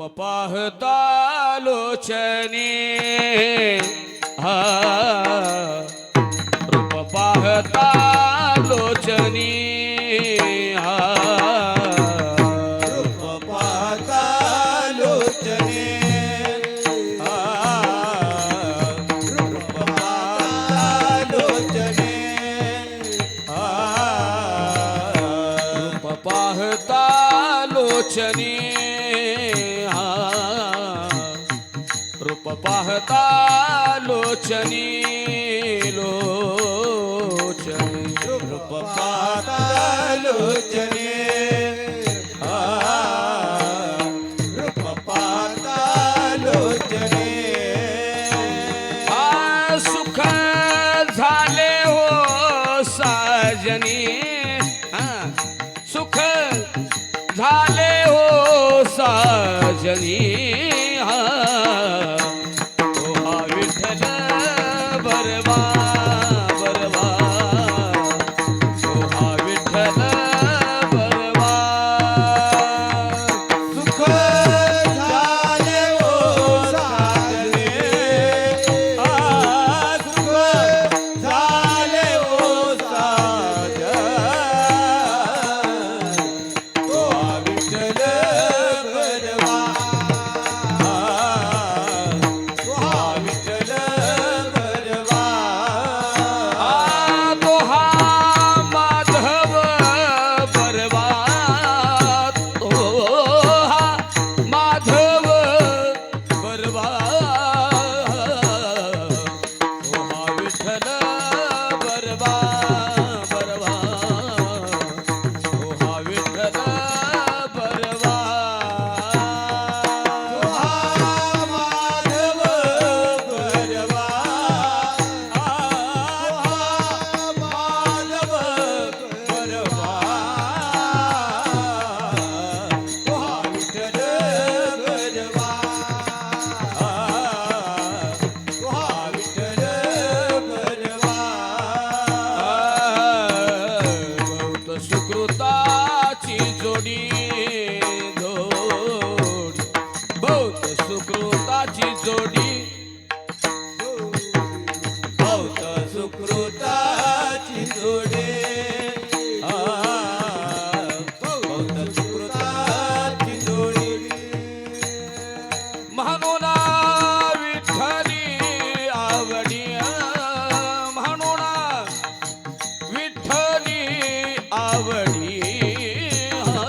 पपाहतालोचने हा। रूप पाहतालोचने हा। रूप पाहतालोचने हा। रूप पाहतालोचने हा। रूप पाहता लोचनी लोचनी। रूप पाहता लोचनी। रूप लोचनी। आ सुख झाले हो साजनी। सुख झाले हो साजनी।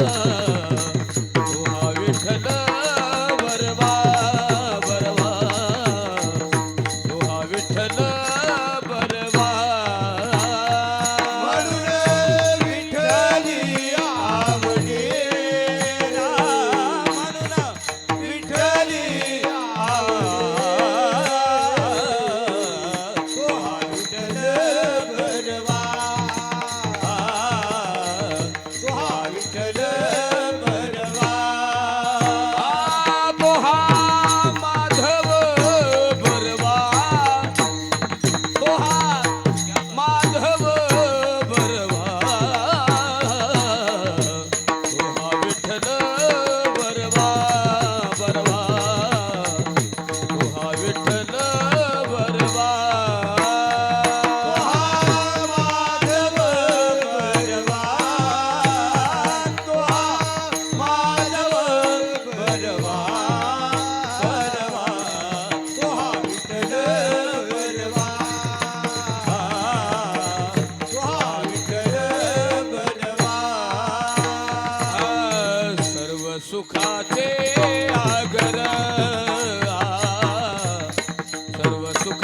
Uh...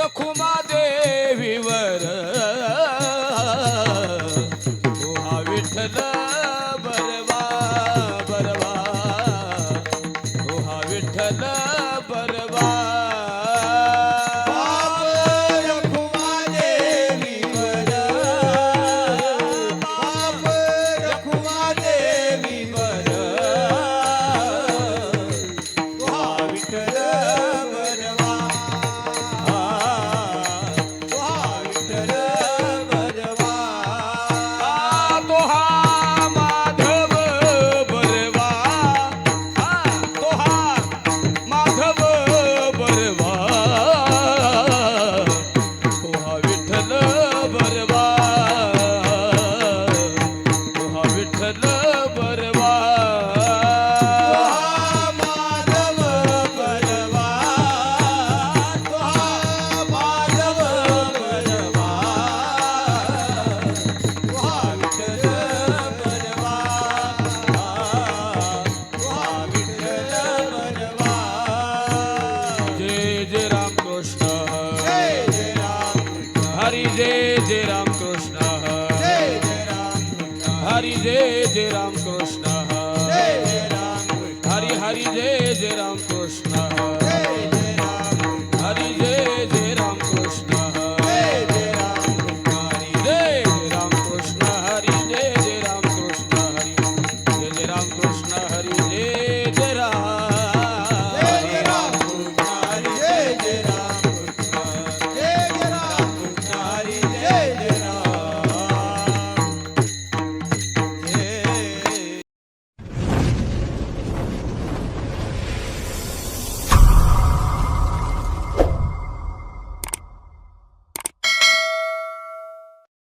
लखुमा देवीवर. Yeah, de